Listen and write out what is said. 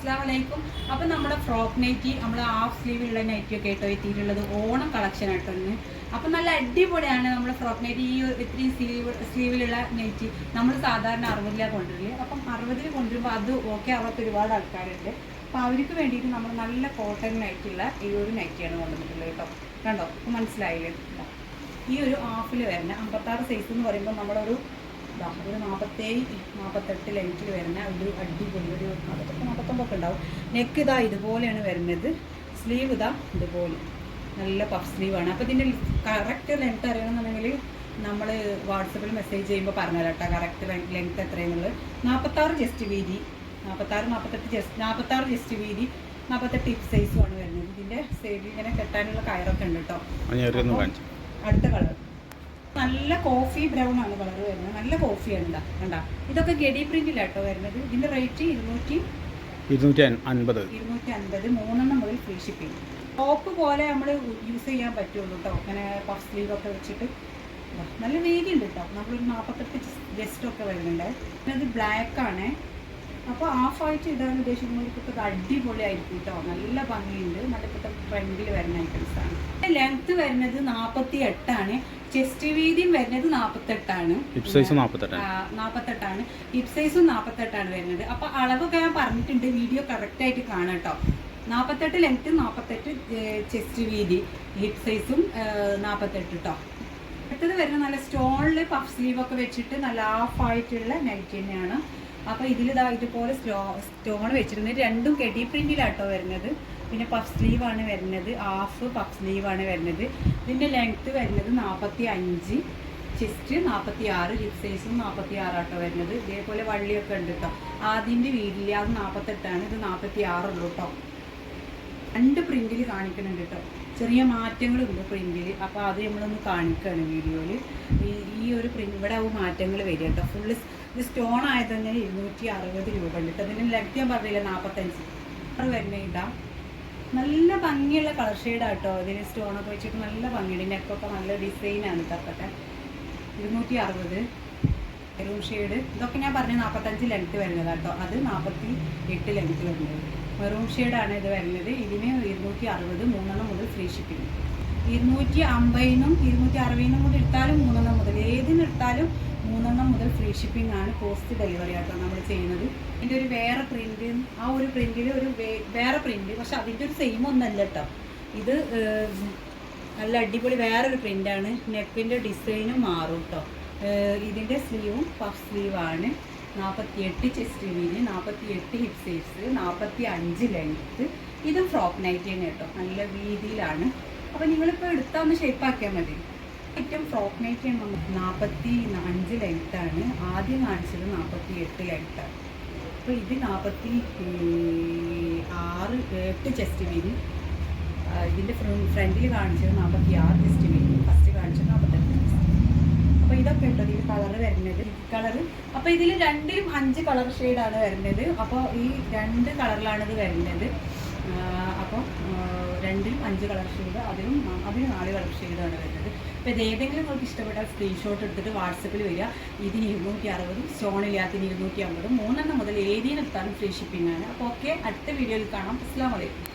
അസ്സാം വലൈക്കും അപ്പം നമ്മുടെ ഫ്രോക്ക് നൈറ്റി നമ്മൾ ഹാഫ് സ്ലീവിലുള്ള നൈറ്റി ഒക്കെ ആയിട്ടോ എത്തിയിട്ടുള്ളത് ഓണം കളക്ഷൻ ആയിട്ടോ ഇന്ന്. അപ്പം നല്ല അടിപൊളിയാണ് നമ്മുടെ ഫ്രോക്ക് നൈറ്റി. ഈ ഇത്രയും സ്ലീവ് സ്ലീവിലുള്ള നൈറ്റി നമ്മൾ സാധാരണ അറുപതിലാണ് കൊണ്ടുവരില്ലേ അപ്പം അറുപതിൽ കൊണ്ടുവരുമ്പോൾ അത് ഓക്കെ ആവാത്ത ഒരുപാട് ആൾക്കാരുണ്ട്. അപ്പോൾ അവർക്ക് വേണ്ടിയിട്ട് നമ്മൾ നല്ല കോട്ടൺ നൈറ്റുള്ള ഈ ഒരു നൈറ്റിയാണ് കൊണ്ടുവന്നിട്ടുള്ളത് കേട്ടോ. കണ്ടോ? മനസ്സിലായില്ലേ? ഈ ഒരു ഹാഫിൽ വരുന്ന അമ്പത്താറ് സൈസ് എന്ന് പറയുമ്പോൾ നമ്മളൊരു ഒരു നാൽപ്പത്തേഴ് നാൽപ്പത്തെട്ട് ലെങ്ത്തിൽ വരുന്ന ഒരു അടിപൊളി ഒരു നാൽപ്പത്തെട്ട് നാൽപ്പത്തൊമ്പൊക്കെ ഉണ്ടാവും. നെക്ക് ഇതാ ഇതുപോലെയാണ് വരുന്നത്. സ്ലീവ് ഇതാ ഇതുപോലെ. നല്ല പഫ് സ്ലീവാണ് അപ്പോൾ ഇതിന്റെ കറക്റ്റ് ലെങ്ത് അറിയണമെന്നുണ്ടെങ്കിൽ നമ്മൾ വാട്സപ്പിൽ മെസ്സേജ് ചെയ്യുമ്പോൾ പറഞ്ഞു കേട്ടോ. കറക്റ്റ് ലെങ്ത് എത്രയെന്നുള്ളത്. നാൽപ്പത്താറ് ജസ്റ്റ് വീതി. നാൽപ്പത്താറ് നാൽപ്പത്തെട്ട് ജസ്റ്റ് നാൽപ്പത്താറ് ജസ്റ്റ് വീതി. നാൽപ്പത്തെട്ട് ഹിപ്പ് സൈസുമാണ് വരുന്നത്. ഇതിന്റെ സൈഡിൽ ഇങ്ങനെ കെട്ടാനുള്ള കയറൊക്കെ ഉണ്ട് കേട്ടോ. അപ്പം അടുത്ത കളർ നല്ല കോഫി ബ്രൗൺ ആണ് കളർ വരുന്നത്. നല്ല കോഫിയാണ് ഇതാ കണ്ട? ഇതൊക്കെ ഗഡി പ്രിന്റിലാട്ടോ വരുന്നത്. ഇതിന്റെ റേറ്റ് ഇരുന്നൂറ്റി ഇരുന്നൂറ്റി അൻ- അൻപത്. ഇരുന്നൂറ്റി അൻപത് മൂന്നെണ്ണം മുതൽ ഫ്രീ ഷിപ്പിംഗ് ടോപ്പ് പോലെ നമ്മൾ യൂസ് ചെയ്യാൻ പറ്റുള്ളൂ കേട്ടോ അങ്ങനെ പഫ് സ്ലീവ് ഒക്കെ വെച്ചിട്ട്. നല്ല വീതി ഉണ്ട് കേട്ടോ നമ്മളൊരു നാൽപ്പത്തെട്ട് ഗസ്റ്റ് ഒക്കെ വരുന്നുണ്ട്. പിന്നെ ഇത് ബ്ലാക്ക് ആണ്. അപ്പോൾ ഹാഫ് ആയിട്ട് ഇടാൻ ഉദ്ദേശിക്കുന്നവർക്കൊക്കെ അടിപൊളി അടിപൊളിയായിരിക്കും കേട്ടോ നല്ല ഭംഗിയുണ്ട്. നല്ല ഇപ്പോഴത്തെ ട്രെൻഡിൽ വരുന്ന ഐറ്റംസ് ആണ്. ലെങ്ത് വരുന്നത് നാൽപ്പത്തി എട്ടാണ് ചെസ്റ്റ് വീതിയും വരുന്നത് നാപ്പത്തെട്ടാണ്. നാപ്പത്തെട്ടാണ് സൈസ് നാൽപ്പത്തെട്ടാണ് നാൽപ്പത്തെട്ടാണ് ഹിപ്പ് സൈസും നാൽപ്പത്തെട്ടാണ് വരുന്നത്. അപ്പൊ അളവൊക്കെ ഞാൻ പറഞ്ഞിട്ടുണ്ട്. വീഡിയോ കറക്റ്റ് ആയിട്ട് കാണാം കേട്ടോ നാൽപ്പത്തെട്ട് ലെങ്ത് നാപ്പത്തെട്ട് ചെസ്റ്റ് വീതി ഹിപ് സൈസും നാപ്പത്തെട്ട് കേട്ടോ അടുത്തത് വരുന്ന നല്ല സ്റ്റോണിൽ പഫ് സ്ലീവ് ഒക്കെ വെച്ചിട്ട് നല്ല ഹാഫ് ആയിട്ടുള്ള നൈറ്റ് തന്നെയാണ്. അപ്പൊ ഇതിൽ ഇതാ ഇതുപോലെ സ്റ്റോ സ്റ്റോൺ വെച്ചിരുന്നത് രണ്ടും കെടി പ്രിന്റിലാട്ടോ വരുന്നത്. പിന്നെ പഫ് സ്ലീവ് ആണ് വരുന്നത്. ഹാഫ് പഫ് സ്ലീവ് ആണ് വരുന്നത്. ഇതിന്റെ ലെങ്ത്ത് വരുന്നത് നാൽപ്പത്തി അഞ്ച് ചെസ്റ്റ് നാൽപ്പത്തി ആറ് ലിപ് സൈസും നാൽപ്പത്തി ആറാട്ടോ വരുന്നത്. ഇതേപോലെ വള്ളിയൊക്കെ ഉണ്ട് കേട്ടോ ആദ്യന്റെ വീടില്ല. അത് നാൽപ്പത്തെട്ടാണ് ഇത് നാൽപ്പത്തി ആറുള്ളൂ കേട്ടോ രണ്ട് പ്രിന്റിൽ കാണിക്കുന്നുണ്ട് കേട്ടോ ചെറിയ മാറ്റങ്ങളുണ്ട് പ്രിന്റിൽ അപ്പോൾ അത് നമ്മളൊന്ന് കാണിക്കുകയാണ് വീഡിയോയിൽ ഈ ഈ ഒരു പ്രിന്റ് ഇവിടെ ആവും മാറ്റങ്ങൾ വരിക കേട്ടോ ഫുള്ള് ഇത് സ്റ്റോൺ ആയത് തന്നെ ഇരുന്നൂറ്റി അറുപത് രൂപ ഉണ്ട് കേട്ടോ അതിന്റെ ഞാൻ പറഞ്ഞില്ല? നാൽപ്പത്തഞ്ച് ആറ് വരുന്ന ഇടാം നല്ല ഭംഗിയുള്ള കളർ ഷെയ്ഡാണ് കേട്ടോ ഇതിന് സ്റ്റോണൊക്കെ വെച്ചിട്ട് നല്ല ഭംഗിയുണ്ട്. നെക്കൊക്കെ നല്ല ഡിസൈനാണ് ഇതൊക്കെ ഇരുന്നൂറ്റി അറുപത് മെറൂൺ ഷെയ്ഡ് ഇതൊക്കെ ഞാൻ പറഞ്ഞ നാൽപ്പത്തഞ്ച് ലെങ്ത് വരുന്നത് കേട്ടോ അത് നാൽപ്പത്തി എട്ട് ലെങ്ത് വരുന്നത് മെറൂൺ ഷെയ്ഡാണ് ഇത് വരുന്നത്. ഇതിന് ഇരുന്നൂറ്റി അറുപത് മൂന്നെണ്ണം മുതൽ ഫ്രീ ഷിപ്പിംഗ് ഇരുന്നൂറ്റി അമ്പതിനും ഇരുന്നൂറ്റി അറുപതിനും കൂടി എടുത്താലും മൂന്നെണ്ണം മുതൽ. ഏതിന് എടുത്താലും മൂന്നെണ്ണം മുതൽ ഫ്രീ ഷിപ്പിംഗ് ആണ് പോസ്റ്റ് ഡെലിവറി ആട്ടോ നമ്മൾ ചെയ്യുന്നത്. ഇതിന്റെ ഒരു വേറെ പ്രിന്റ് ആ ഒരു പ്രിന്റിൽ ഒരു വേറെ പ്രിന്റ് പക്ഷെ അതിന്റെ ഒരു സെയിം ഒന്നല്ല കേട്ടോ ഇത് നല്ല അടിപൊളി വേറൊരു പ്രിന്റാണ് നെക്കിന്റെ ഡിസൈനും മാറും കേട്ടോ ഇതിന്റെ സ്ലീവും പഫ് സ്ലീവാണ് നാൽപ്പത്തിയെട്ട് ചെസ്റ്റ് വീതി നാൽപ്പത്തിയെട്ട് ഹിപ്പ് സൈസ് നാൽപ്പത്തി അഞ്ച് ലെങ്ത്ത് ഇതും ഫ്രോക്ക് നൈറ്റ് തന്നെ കേട്ടോ നല്ല വീതിയിലാണ് അപ്പോൾ നിങ്ങളിപ്പോൾ എടുത്താൽ ഒന്ന് ഷേപ്പാക്കിയാൽ മതി ഏറ്റവും ഫ്രോക്ക് നൈറ്റ് നാൽപ്പത്തി അഞ്ച് ലെങ്ത്താണ് ആദ്യം കാണിച്ചത് നാൽപ്പത്തി എട്ട് ലെങ്ത്താണ് അപ്പോൾ ഇത് നാൽപ്പത്തി ആറ് എട്ട് ചെസ്റ്റ് വീതി ഇതിന്റെ ഫ്രണ്ടിൽ കാണിച്ചത് നാൽപ്പത്തി ആറ് ചെസ്റ്റ് വീതി ഫസ്റ്റ് കാണിച്ചത് നാൽപ്പത്തെട്ട് അപ്പോൾ ഇതൊക്കെ ഉണ്ടോ? ഇതിൽ കളർ വരുന്നത്? കളർ അപ്പോൾ ഇതിൽ രണ്ടിലും അഞ്ച് കളർ ഷെയ്ഡാണ് വരുന്നത്. അപ്പോൾ ഈ രണ്ട് കളറിലാണ് ഇത് വരുന്നത്. അപ്പോൾ രണ്ടിലും അഞ്ച് കളർ ഷെയ്ഡ് അതിലും അതിന് നാല് കളർ ഷെയ്ഡാണ് വരുന്നത്. അപ്പോൾ ഇത് ഏതെങ്കിലും നിങ്ങൾക്ക് ഇഷ്ടപ്പെട്ട സ്ക്രീൻഷോട്ട് എടുത്തിട്ട് വാട്സപ്പിൽ വരിക. ഇതിന് ഇരുന്നൂറ്റി അറുപതും സ്റ്റോണില്ലാത്തതിന് ഇരുന്നൂറ്റി അമ്പതും മൂന്നെണ്ണം മുതൽ ഏതിനെടുത്താലും ഫ്രീ ഷിപ്പിംഗ് ആണ്. അപ്പോൾ ഓക്കെ അടുത്ത വീഡിയോയിൽ കാണാം. അസ്സാം വലൈക്കും